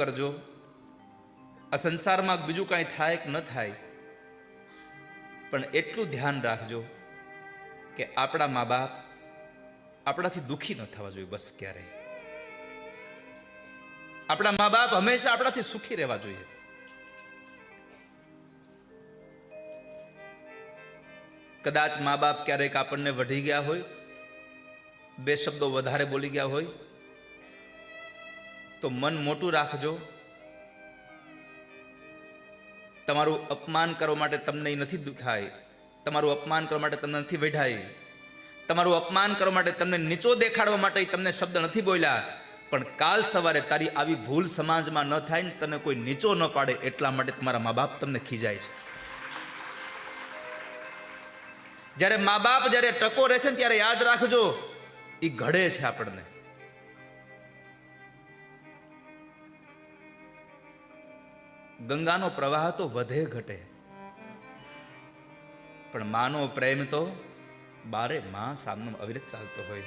કરજો. આ સંસારમાં બીજું કાંઈ થાય કે ન થાય, પણ એટલું ધ્યાન રાખજો કે આપણા મા બાપ આપણાથી દુઃખી ન થવા જોઈએ બસ ક્યારેય. આપણા મા બાપ હંમેશા આપણાથી સુખી રહેવા જોઈએ. કદાચ મા બાપ ક્યારેક આપણને વઢી ગયા હોય, બે શબ્દો વધારે બોલી ગયા હોય તો મન મોટું રાખજો. તમારું અપમાન કરવા માટે તમને નથી દુખાય. તમારું અપમાન કરવા માટે તમને નથી વેઢાય. તમારું અપમાન કરવા માટે તમને નીચો દેખાડવા માટે તમને શબ્દ નથી બોલ્યા. પણ કાલ સવારે તારી આવી ભૂલ સમાજમાં ન થાય ને તને કોઈ નીચો ન પાડે એટલા માટે તમારા મા બાપ તમને ખીજાય છે. જ્યારે મા બાપ જ્યારે ટકો રહે છે ને ત્યારે યાદ રાખજો એ ઘડે છે આપણને. ગંગાનો પ્રવાહ તો વધે ઘટે. પણ માનો પ્રેમ તો બારે માં સામનો અવિરત ચાલતો હોય.